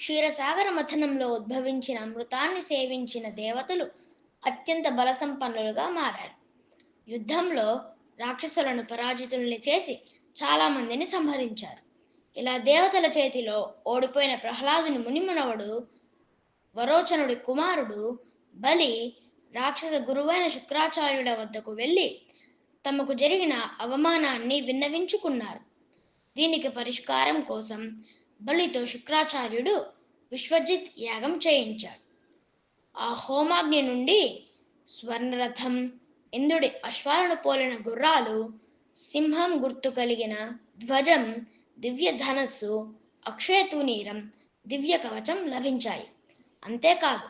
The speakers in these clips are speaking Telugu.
క్షీరసాగర మథనంలో ఉద్భవించిన అమృతాన్ని సేవించిన దేవతలు అత్యంత బలసంపన్నులుగా మారారు. యుద్ధంలో రాక్షసులను పరాజితుల్ని చేసి చాలా మందిని సంహరించారు. ఇలా దేవతల చేతిలో ఓడిపోయిన ప్రహ్లాదుని మునిమునవడు వరోచనుడి కుమారుడు బలి రాక్షస గురువైన శుక్రాచార్యుల వద్దకు వెళ్ళి తమకు జరిగిన అవమానాన్ని విన్నవించుకున్నారు. దీనికి పరిష్కారం కోసం బలితో శుక్రాచార్యుడు విశ్వజిత్ యాగం చేయించాడు. ఆ హోమాగ్ని నుండి స్వర్ణరథం ఇంద్రుడి అశ్వాలను పోలిన గుర్రాలు సింహం గుర్తు కలిగిన ధ్వజం దివ్య ధనస్సు అక్షయతూనీరం దివ్య కవచం లభించాయి. అంతేకాదు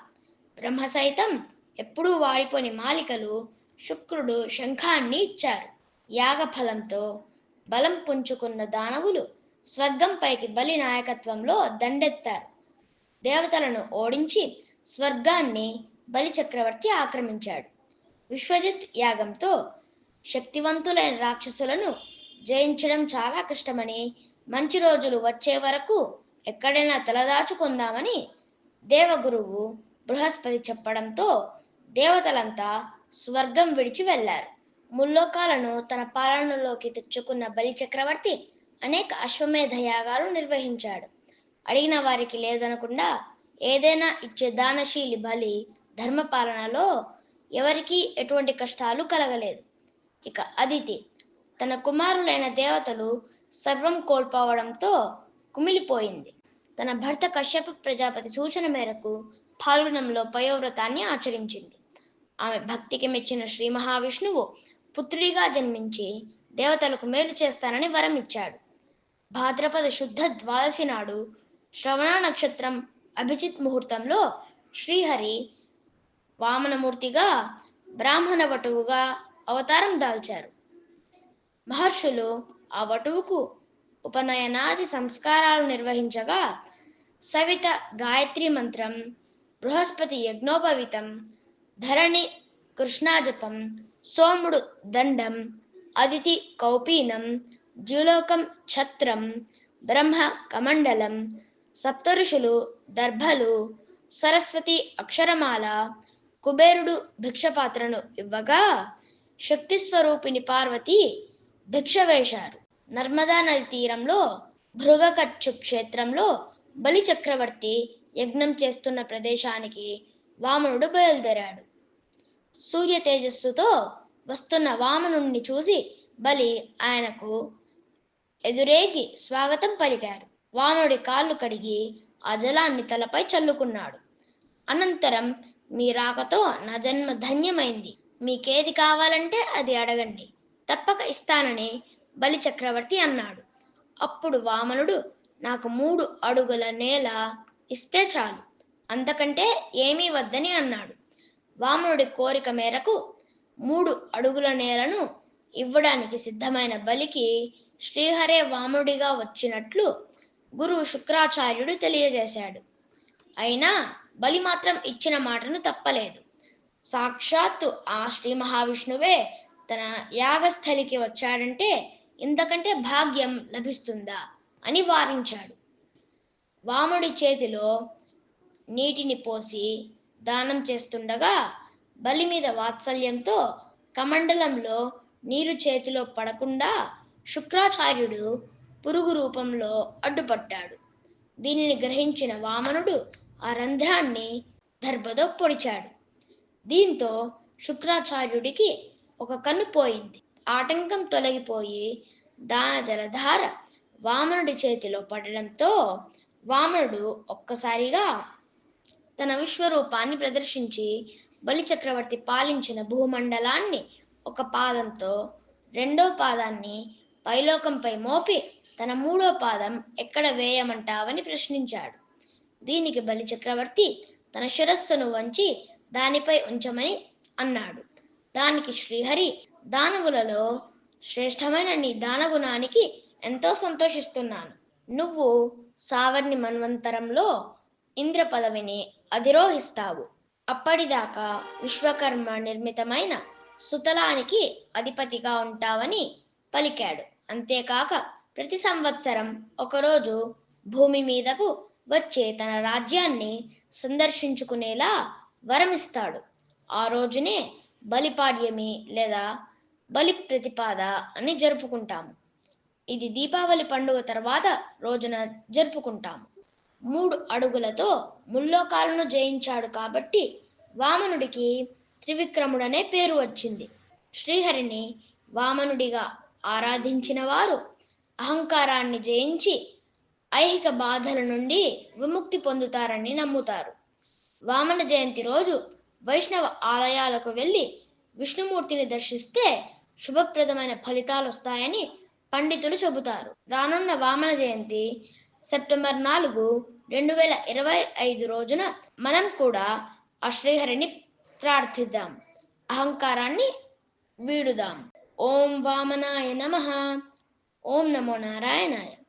బ్రహ్మ సైతం ఎప్పుడూ వాడిపోని మాలికలు శుక్రుడు శంఖాన్ని ఇచ్చారు. యాగ ఫలంతో బలం పుంజుకున్న దానవులు స్వర్గంపైకి బలి నాయకత్వంలో దండెత్తారు. దేవతలను ఓడించి స్వర్గాన్ని బలి చక్రవర్తి ఆక్రమించాడు. విశ్వజిత్ యాగంతో శక్తివంతులైన రాక్షసులను జయించడం చాలా కష్టమని మంచి రోజులు వచ్చే వరకు ఎక్కడైనా తలదాచుకుందామని దేవగురువు బృహస్పతి చెప్పడంతో దేవతలంతా స్వర్గం విడిచి వెళ్ళారు. ముల్లోకాలను తన పాలనలోకి తెచ్చుకున్న బలి చక్రవర్తి అనేక అశ్వమేధ యాగాలు నిర్వహించాడు. అడిగిన వారికి లేదనకుండా ఏదైనా ఇచ్చే దానశీలి బలి ధర్మపాలనలో ఎవరికీ ఎటువంటి కష్టాలు కలగలేదు. ఇక అదితి తన కుమారులైన దేవతలు సర్వం కోల్పోవడంతో కుమిలిపోయింది. తన భర్త కశ్యప ప్రజాపతి సూచన మేరకు ఫాల్గుణంలో పయోవ్రతాన్ని ఆచరించింది. ఆమె భక్తికి మెచ్చిన శ్రీ మహావిష్ణువు పుత్రుడిగా జన్మించి దేవతలకు మేలు చేస్తానని వరం ఇచ్చాడు భాద్రపద శుద్ధ ద్వాదశి నాడు శ్రవణ నక్షత్రం అభిజిత్ ముహూర్తంలో శ్రీహరి వామనమూర్తిగా బ్రాహ్మణ వటువుగా అవతారం దాల్చారు. మహర్షులు ఆ వటువుకు ఉపనయనాది సంస్కారాలు నిర్వహించగా సవిత గాయత్రి మంత్రం బృహస్పతి యజ్ఞోపవితం ధరణి కృష్ణాజపం సోముడు దండం అదితి కౌపీనం ద్యులోకం ఛత్రం బ్రహ్మ కమండలం సప్తఋషులు దర్భలు సరస్వతి అక్షరమాల కుబేరుడు భిక్షపాత్రను ఇవ్వగా శక్తి స్వరూపిణి పార్వతి భిక్ష వేశారు. నర్మదా నది తీరంలో భృగకచ్చు క్షేత్రంలో బలి చక్రవర్తి యజ్ఞం చేస్తున్న ప్రదేశానికి వామనుడు బయలుదేరాడు. సూర్య తేజస్సుతో వస్తున్న వామనుణ్ణి చూసి బలి ఆయనకు ఎదురేగి స్వాగతం పలికారు వామనుడి కాళ్ళు కడిగి ఆ జలాన్ని తలపై చల్లుకున్నాడు. అనంతరం మీ రాకతో నా జన్మ ధన్యమైంది. మీకేది కావాలంటే అది అడగండి. తప్పక ఇస్తానని బలి చక్రవర్తి అన్నాడు. అప్పుడు వామనుడు నాకు మూడు అడుగుల నేల ఇస్తే చాలు. అంతకంటే ఏమీ వద్దని అన్నాడు. వామనుడి కోరిక మేరకు మూడు అడుగుల నేలను ఇవ్వడానికి సిద్ధమైన బలికి శ్రీహరే వాముడిగా వచ్చినట్లు గురువు శుక్రాచార్యుడు తెలియజేశాడు. అయినా బలి మాత్రం ఇచ్చిన మాటను తప్పలేదు. సాక్షాత్తు ఆ శ్రీ మహావిష్ణువే తన యాగస్థలికి వచ్చాడంటే ఇంతకంటే భాగ్యం లభిస్తుందా అని వారించాడు. వాముడి చేతిలో నీటిని పోసి దానం చేస్తుండగా బలి మీద వాత్సల్యంతో కమండలంలో నీరు చేతిలో పడకుండా శుక్రాచార్యుడు పురుగు రూపంలో అడ్డుపట్టాడు. దీనిని గ్రహించిన వామనుడు ఆ రంధ్రాన్ని దర్భతో పొడిచాడు. దీంతో శుక్రాచార్యుడికి ఒక కన్ను పోయింది. ఆటంకం తొలగిపోయి దాన జలధార వామనుడి చేతిలో పడడంతో వామనుడు ఒక్కసారిగా తన విశ్వరూపాన్ని ప్రదర్శించి బలిచక్రవర్తి పాలించిన భూమండలాన్ని ఒక పాదంతో రెండో పాదాన్ని పైలోకంపై మోపి తన మూడో పాదం ఎక్కడ వేయమంటావని ప్రశ్నించాడు. దీనికి బలి చక్రవర్తి తన శిరస్సును వంచి దానిపై ఉంచమని అన్నాడు. దానికి శ్రీహరి దానవులలో శ్రేష్టమైన నీ దానగుణానికి ఎంతో సంతోషిస్తున్నాను. నువ్వు సావర్ణి మన్వంతరంలో ఇంద్ర పదవిని అధిరోహిస్తావు. అప్పటిదాకా విశ్వకర్మ నిర్మితమైన సుతలానికి అధిపతిగా ఉంటావని పలికాడు. అంతేకాక ప్రతి సంవత్సరం ఒకరోజు భూమి మీదకు వచ్చే తన రాజ్యాన్ని సందర్శించుకునేలా వరమిస్తాడు. ఆ రోజునే బలిపాడ్యమి లేదా బలి ప్రతిపాద అని జరుపుకుంటాము. ఇది దీపావళి పండుగ తర్వాత రోజున జరుపుకుంటాము. మూడు అడుగులతో ముల్లోకాలను జయించాడు కాబట్టి వామనుడికి త్రివిక్రముడనే పేరు వచ్చింది. శ్రీహరిని వామనుడిగా ఆరాధించిన వారు అహంకారాన్ని జయించి ఐహిక బాధల నుండి విముక్తి పొందుతారని నమ్ముతారు. వామన జయంతి రోజు వైష్ణవ ఆలయాలకు వెళ్ళి విష్ణుమూర్తిని దర్శిస్తే శుభప్రదమైన ఫలితాలు వస్తాయని పండితులు చెబుతారు. రానున్న వామన జయంతి సెప్టెంబర్ నాలుగు రెండు వేల ఇరవై ఐదు రోజున మనం కూడా ఆ శ్రీహరిని ప్రార్థిద్దాం. అహంకారాన్ని వీడుదాం. ఓం వామనాయ నమ. ఓం నమో నారాయణాయ.